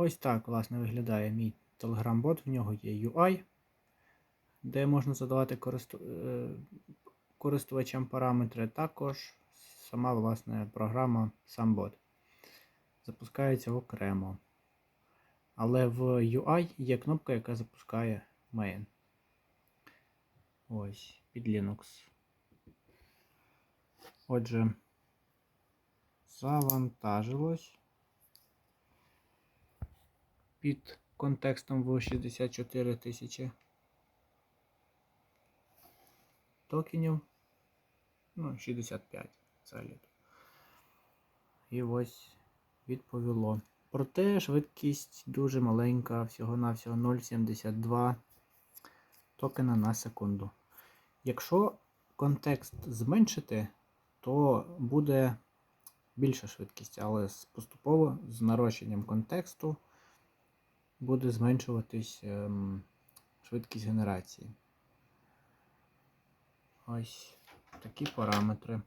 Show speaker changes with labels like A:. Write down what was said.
A: Ось так, власне, виглядає мій Telegram-бот. В нього є UI, де можна задавати користу... е, користувачам параметри. Також сама власне програма, сам бот. Запускається окремо. Але в UI є кнопка, яка запускає main. Ось, під Linux. Отже, завантажилось. Під контекстом в 64 тисячі токенів. Ну, 65 взагалі. І ось відповіло. Проте швидкість дуже маленька, всього-навсього 0,72 токена на секунду. Якщо контекст зменшити, то буде більша швидкість, але поступово з нарощенням контексту буде зменшуватись ем, швидкість генерації. Ось такі параметри.